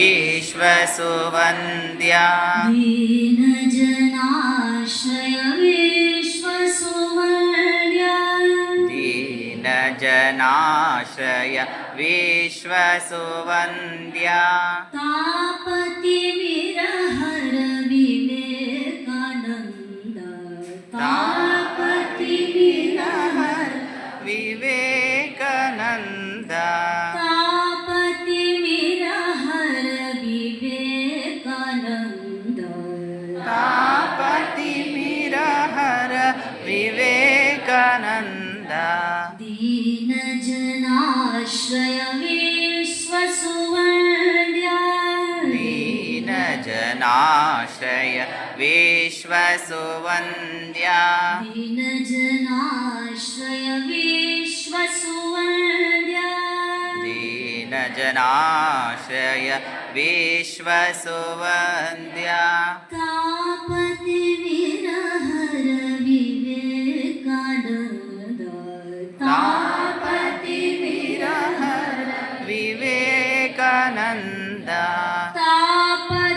विश्वसुवन्द्या। दीनजनाश्रय विश्वसुवर्या दीनजनाश्रय विश्वसुवन्द्या। तापतिविरहर Vivekananda. दीनजनाश्रय दीनजनाश्रय विश्वसुवन्द्या। दीनजनाश्रय विश्वसुवर्या दीनजनाश्रय विश्वसुवन्द्या Vivekananda तापतिविरहर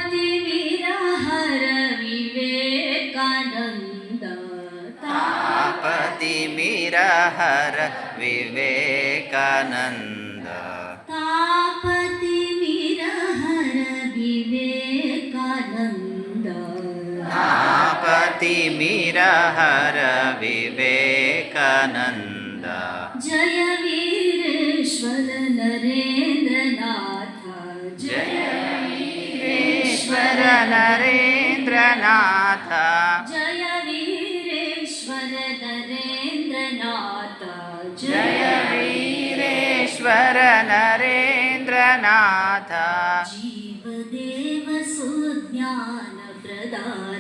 Vivekananda तापतिमिरहर Vivekananda. तापतिविरहर Vivekananda तापतिमिरहर Vivekananda. Jai Vireshwar Narendranath Jai Ishwar Narendranath. Jai Vireshwar Narendranath. Jai Vireshwar Narendranath. जीवदेव सुज्ञानप्रदाता